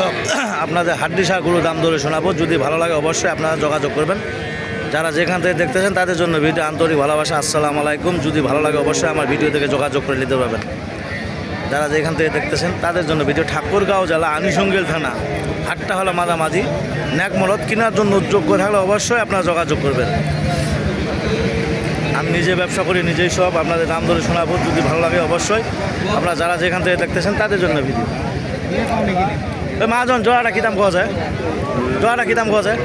দর্শক, আপনাদের হাড্ডি শাহ দাম ধরে শোনাবো। যদি ভালো লাগে অবশ্যই আপনারা যোগাযোগ করবেন। যারা যেখান থেকে দেখতেছেন, তাদের জন্য ভিডিও আন্তরিক ভালোবাসা। আসসালামু আলাইকুম। যদি ভালো লাগে অবশ্যই আমার ভিডিও থেকে যোগাযোগ করে নিতে পারবেন। যারা যেখান থেকে দেখতেছেন, তাদের জন্য ভিডিও ঠাকুরগাঁও জেলা আনিসঙ্গেল থানা। হাটটা হলো মাঝামাঝি। ন্যাক মরদ কেনার জন্য যোগ্য থাকলে অবশ্যই আপনারা যোগাযোগ করবেন। আমি নিজে ব্যবসা করি, নিজেই সব আপনাদের দাম ধরে শোনাবো। যদি ভালো লাগে অবশ্যই আপনারা যারা যেখান থেকে দেখতেছেন, তাদের জন্য ভিডিও। ওই মাহাজন জোড়াটা কী দাম পাওয়া যায়? জোড়াটা কী দাম পাওয়া যায়?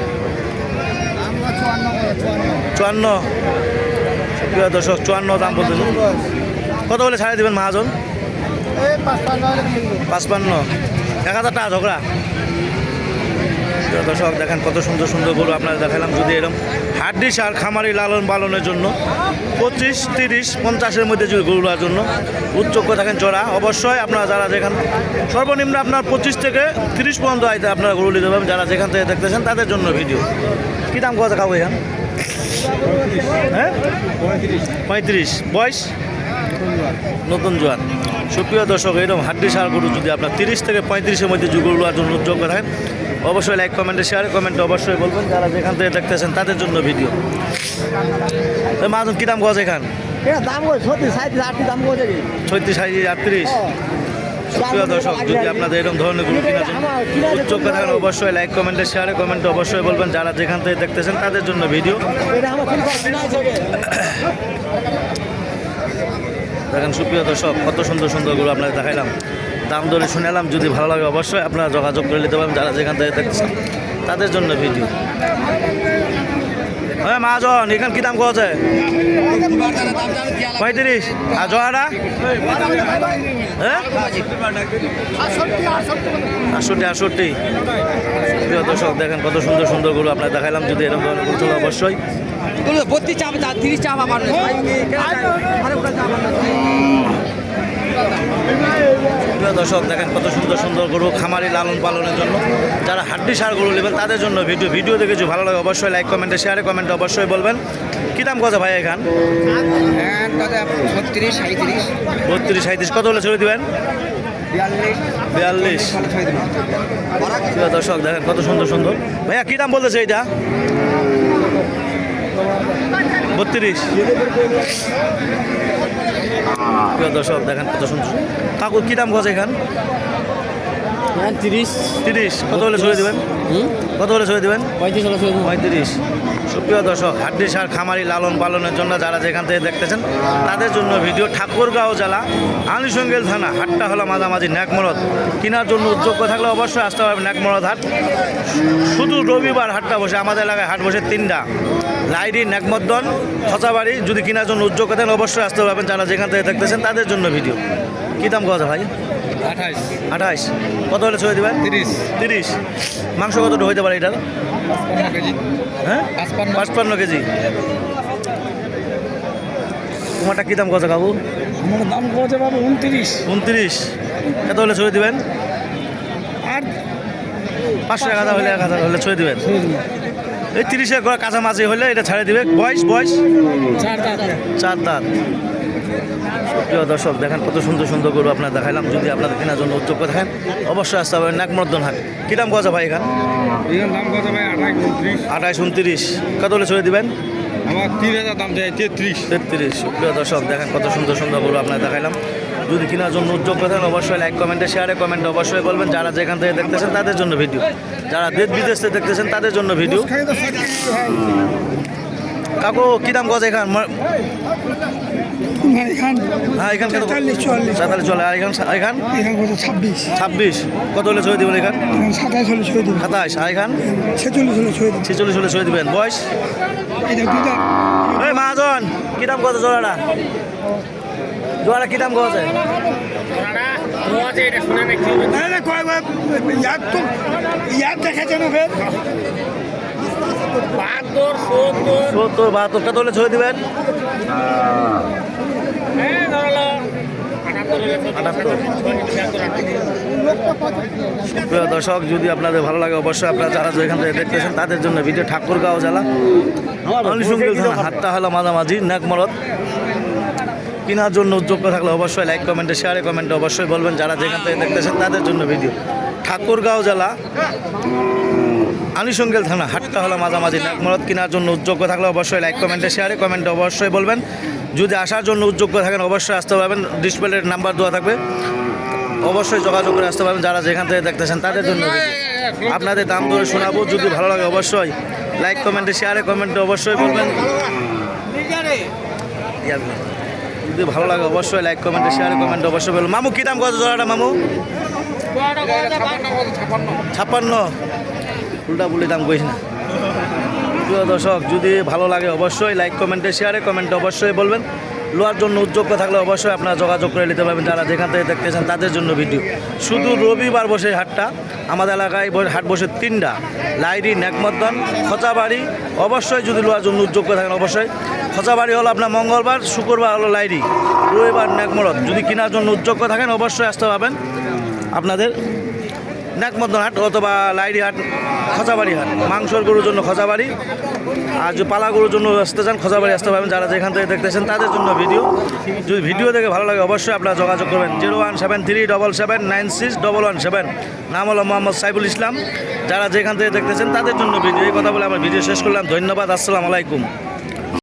চুয়ান্ন দর্শক চুয়ান্ন দাম বলতেছে। কত বলে ছাড়ে দেবেন মাহাজন পাঁচপান্ন এক হাজার টাকা ঝগড়া। দর্শক, দেখেন কত সুন্দর সুন্দর গরু আপনারা দেখালাম। যদি এরকম হাড্ডি সার, খামারি লালন পালনের জন্য পঁচিশ, তিরিশ, পঞ্চাশের মধ্যে যদি গরুর জন্য উচ্চক্ষ থাকেন চড়া, অবশ্যই আপনারা যারা যেখান সর্বনিম্ন আপনার পঁচিশ থেকে তিরিশ পর্যন্ত আইতে আপনারা গরু নিতে পারবেন। যারা যেখান থেকে দেখতেছেন, তাদের জন্য ভিডিও। কী দাম কথা খাব এখান? হ্যাঁ? পঁয়ত্রিশ। বয়স? নতুন জোয়ার সুপ্রিয় দর্শক, এরকম হাড্ডি সার গরু যদি আপনার তিরিশ থেকে পঁয়ত্রিশের মধ্যে যে গরু জন্য উদ্যোগ থাকেন অবশ্যই লাইক কমেন্টে শেয়ার কমেন্টে অবশ্যই বলবেন। যারা যেখান থেকে দেখতেছেন তাদের জন্য ভিডিও মাজন কী দাম গজ এখান? দাম সাঁত্রিশ ছত্রিশ সাইজ আটত্রিশ দর্শক যদি আপনাদের এরকম ধরনের উদ্যোগ অবশ্যই লাইক কমেন্টে শেয়ারে কমেন্টে অবশ্যই বলবেন। যারা যেখান থেকে দেখতেছেন তাদের জন্য ভিডিও দেখেন সুপ্রিয় দর্শক কত সুন্দর সুন্দর গরু আপনাদের দেখাইলাম। দাম দরে শুনেলাম যদি ভালো লাগে অবশ্যই আপনারা যোগাযোগ করে নিতে পারবেন যারা যেখান থেকে দেখতেছেন তাদের জন্য ভিডিও। হ্যাঁ মহাজন এখান কি দাম কত যায়? পঁয়ত্রিশ। আর জোয়ারা হ্যাঁ? আটষট্টি আটষট্টি। প্রিয় দর্শক দেখেন কত সুন্দর সুন্দর গরু আপনার দেখাইলাম যদি এরকম ধরনের গরু অবশ্যই। বত্রিশ চাপ তিরিশ চাপ আমার প্রিয় দর্শক, দেখেন কত সুন্দর সুন্দর গরু খামারি লালন পালনের জন্য যারা হাড্ডি সার গরু নেবেন, তাদের জন্য ভিডিও ভিডিও দেখে ভালো লাগে, অবশ্যই লাইক কমেন্টে শেয়ারে কমেন্টে অবশ্যই বলবেন। কী দাম কত ভাই এখান? বত্রিশ সাঁত্রিশ কত হলে ছেড়ে দিবেন? বিয়াল্লিশ। দর্শক, দেখেন কত সুন্দর সুন্দর। ভাইয়া, কী দাম বলতেছে এইটা? বত্রিশ। দর্শক দেখেন কত সুন্দর কাকু কী দাম গজ এখান? তিরিশ। তিরিশ। কত হলে ছড়ে দেবেন? কত হলে ছড়ে দেবেন? পঁয়ত্রিশ হলো পঁয়ত্রিশ। সুপ্রিয় দর্শক হাড্ডি সার খামারি লালন পালনের জন্য যারা যেখান থেকে দেখতেছেন তাদের জন্য ভিডিও ঠাকুরগাঁও জেলা আনিসঙ্গেল থানা হাটটা হলো মাঝামাঝি ন্যাকমরদ কেনার জন্য উদ্যোগ থাকলে অবশ্যই আসতে হবে ন্যাকমরদ হাট। শুধু রবিবার হাটটা বসে আমাদের এলাকায় হাট বসে তিনটা। লাইডি ন্যাকমদ্দন খচাবাড়ি যদি কেনার জন্য উদ্যোগ থাকেন অবশ্যই আসতে পারবেন যারা যেখান থেকে দেখতেছেন তাদের জন্য ভিডিও। কী দাম কথা ভাই? আঠাশ কত হলে ছয় দেবেন তিরিশ। তিরিশ। মাংস কতটা হইতে পারে এটার? হ্যাঁ? পাঁচপান্ন। কেজি। তোমারটা কী দাম কত কাকু? আমার দাম কত বাবু? উনত্রিশ। উনত্রিশ। কত হলে ছয় দিবেন? আর পাঁচশো হাজার হলে এক হাজার হলে ছয় দিবেন। এই তিরিশের করে কাছামাছি হলে এটা ছাড়ে দিবে। বয়স বয়স? চার দাঁত। চার দাঁত। প্রিয় দর্শক দেখেন কত সুন্দর সুন্দর গরু আপনার দেখাইলাম। যদি আপনাদের কেনার জন্য উদ্যোগ করে থাকেন অবশ্যই আসতে হবে নাকমর্দন হাট। কী দাম কত ভাই এখান? আঠাশ উনত্রিশ। কত হলে ছয় দিবেন? আমার তিন হাজার দাম চাই তেত্রিশ। তেত্রিশ। সুপ্রিয় দর্শক দেখেন কত সুন্দর সুন্দর গরু আপনার দেখাইলাম। যদি কেনার জন্য উদ্যোগ করেন অবশ্যই লাইক কমেন্টে শেয়ারে কমেন্টে অবশ্যই বলবেন। যারা যেখান থেকে দেখতেছেন তাদের জন্য ভিডিও যারা দেশ বিদেশ থেকে দেখতেছেন তাদের জন্য ভিডিও কাকু কী দাম গজ এখান? ম- হ্যাঁ এখান কত? তেতাল্লিশ, চুয়াল্লিশ। তেতাল্লিশ চলে আর এখান এখান? এখানে কত? ছাব্বিশ। ছাব্বিশ। কত হলে ছয় দিবেন এখান? এখানে সাতাশ হলে ছয় দিন সাতাশ। আর এখান? ছেচল্লিশ হলে ছয় দিন ছেচল্লিশ হলে ছয় দিবেন। বয়স? এই মহাজন কী দাম কত জোড়াটা? জোড়াটা কী দাম কত আরে কয় বার তো ইয়ার দেখেছে না ফের সত্তর বাহাত্তর কত হলে ছয় দিবেন প্রিয় দর্শক যদি আপনাদের ভালো লাগে অবশ্যই আপনারা যারা যেখান থেকে দেখতেছেন তাদের জন্য ভিডিও ঠাকুরগাঁও জেলা। হাটটা হলো মাঝামাঝি নাকমরদ কেনার জন্য উদ্যোগ থাকলে অবশ্যই লাইক কমেন্টে শেয়ারে কমেন্টে অবশ্যই বলবেন। যারা যেখান থেকে দেখতেছেন তাদের জন্য ভিডিও। ঠাকুরগাঁও জেলা। আলিশঙ্গেল থানা, হাটটা হলো মাঝামাঝি নাকমরদ কেনার জন্য উদ্যোগ্য থাকলে অবশ্যই লাইক কমেন্টে শেয়ারে কমেন্টে অবশ্যই বলবেন। যদি আসার জন্য উদ্যোগ্য থাকেন, অবশ্যই আসতে পারবেন। ডিসপ্লের নাম্বার দেওয়া থাকবে। অবশ্যই যোগাযোগ করে আসতে পারবেন যারা যেখান থেকে দেখতেছেন, তাদের জন্য। আপনাদের দাম ধরে শোনাবো, যদি ভালো লাগে অবশ্যই লাইক কমেন্টে শেয়ারে কমেন্টে অবশ্যই বলবেন। যদি ভালো লাগে অবশ্যই লাইক কমেন্টে শেয়ারে কমেন্টে অবশ্যই বলবেন। মামু, কী দাম কত জোড়াটা, মামু? ছাপ্পান্ন। উল্টা পুল্টি দাম কইস না। প্রিয় দর্শক, যদি ভালো লাগে অবশ্যই লাইক কমেন্টে শেয়ারে কমেন্টে অবশ্যই বলবেন। লোয়ার জন্য উদ্যোগ থাকলে অবশ্যই আপনারা যোগাযোগ করে নিতে পারবেন, যারা যেখান থেকে দেখতেছেন তাদের জন্য ভিডিও শুধু রবিবার বসে হাটটা, আমাদের এলাকায় হাট বসে তিনটা। লাইরি নেকমদ্দন খচাবাড়ি, অবশ্যই যদি লোয়ার জন্য উদ্যোগ্য থাকেন অবশ্যই। খচাবাড়ি হলো আপনার মঙ্গলবার, শুক্রবার হলো লাইরি। রবিবার নেকমরদ যদি কেনার জন্য উদ্যোগ্য থাকেন অবশ্যই আসতে পারবেন। আপনাদের নাকমদন হাট অথবা লাইডি হাট খচাবাড়ি হাট মাংসর গরুর জন্য খচাবাড়ি আর যে পালা গরুর জন্য আসতে চান খচাবাড়ি আসতে পারবেন। যারা যেখান থেকে দেখতেছেন, তাদের জন্য ভিডিও। যদি ভিডিও দেখে ভালো লাগে, অবশ্যই আপনারা যোগাযোগ করবেন। Zero one seven three double seven nine six double one seven. নাম হলো মোহাম্মদ সাইফুল ইসলাম। যারা যেখান থেকে দেখতেছেন, তাদের জন্য ভিডিও। এই কথা বলে আমার ভিডিও শেষ করলাম। ধন্যবাদ, আসসালামু আলাইকুম।